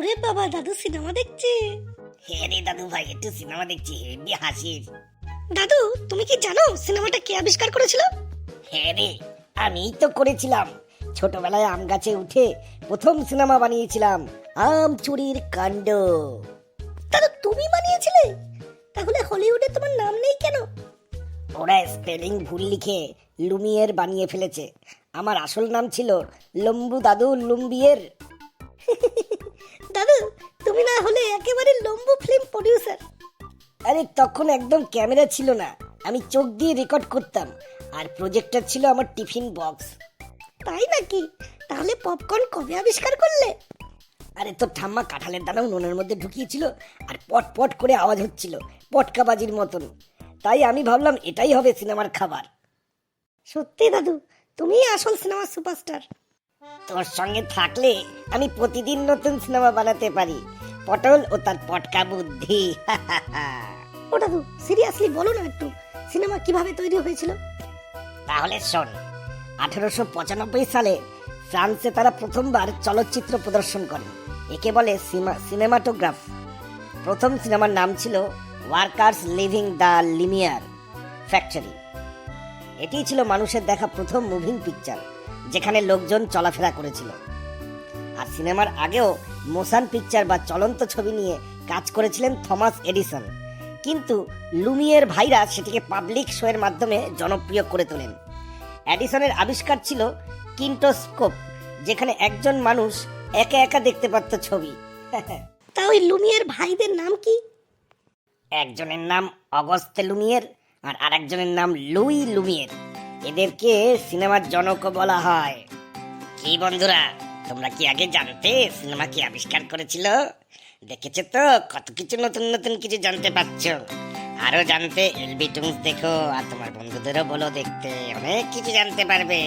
ওরে বাবা দাদু সিনেমা দেখছে? হ্যাঁ রে দাদু ভাই একটু সিনেমা দেখছি হেবি হাসির দাদু তুমি কি জানো সিনেমাটা কে আবিষ্কার করেছিল? হ্যাঁ রে আমিই তো করেছিলাম। ছোটবেলায় আম গাছে উঠে প্রথম সিনেমা বানিয়েছিলাম আম চুরির কাণ্ড। দাদু তুমি বানিয়েছিলে? তাহলে হলিউডে তোমার নাম নেই কেন? ওরা স্পেলিং ভুল লিখে লুমিয়ের বানিয়ে ফেলেছে। আমার আসল নাম ছিল লম্বু দাদু লুম্বিয়ের। দাদু তুমি না হলে একেবারে লম্বু ফিল্ম প্রডিউসার আরে তখন একদম ক্যামেরা ছিল না। আমি চোখ দিয়ে রেকর্ড করতাম। আর প্রজেক্টর ছিল আমার টিফিন বক্স তাই নাকি? তাহলে পপকর্ন কবে আবিষ্কার করলে? আরে তোর ঠাম্মা কাঁঠালের দানাও নুনের মধ্যে ঢুকিয়েছিল আর পট পট করে আওয়াজ হচ্ছিল পটকাবাজির মতন। তাই আমি ভাবলাম এটাই হবে সিনেমার খাবার। সত্যি দাদু তুমি আসল সিনেমার সুপারস্টার তোর সঙ্গে থাকলে আমি প্রতিদিন নতুন সিনেমা বানাতে পারি। পটল ও তার পটকা বুদ্ধি ও দাদু সিরিয়াসলি বলো না একটু সিনেমা কীভাবে তৈরি হয়েছিল? তাহলে শোন আঠারোশো পঁচানব্বই সালে ফ্রান্সে তারা প্রথমবার চলচ্চিত্র প্রদর্শন করে। একে বলে সিনেমাটোগ্রাফ। প্রথম সিনেমার নাম ছিল Workers Leaving the Lumière Factory. এটি ছিল মানুষের দেখা প্রথম মুভিং পিকচার যেখানে লোকজন চলাফেরা করেছিল। আর সিনেমার আগেও মোশন পিকচার বা চলন্ত ছবি নিয়ে কাজ করেছিলেন থমাস এডিসন। কিন্তু লুমিয়ের ভাইরা সেটিকে পাবলিক শোয়ের মাধ্যমে জনপ্রিয় করে তোলেন। অ্যাডিসনের আবিষ্কার ছিল কিন্টোস্কোপ যেখানে একজন মানুষ একা একা দেখতে পারত ছবি। তা ওই লুমিয়ার ভাইদের নাম কি? একজনের নাম অগস্তে লুমিয়ের আর আরেকজনের নাম লুই লুমিয়ের। এদেরকে সিনেমার জনক বলা হয়। কি বন্ধুরা, তোমরা কি আগে জানতে সিনেমা কি আবিষ্কার করেছিল? দেখেছ তো? কত কিছু নতুন নতুন কিছু জানতে পারছ। আরও জানতে এলবি টুমস দেখো, আর তোমার বন্ধুদেরও বলো দেখতে, অনেক কিছু জানতে পারবে।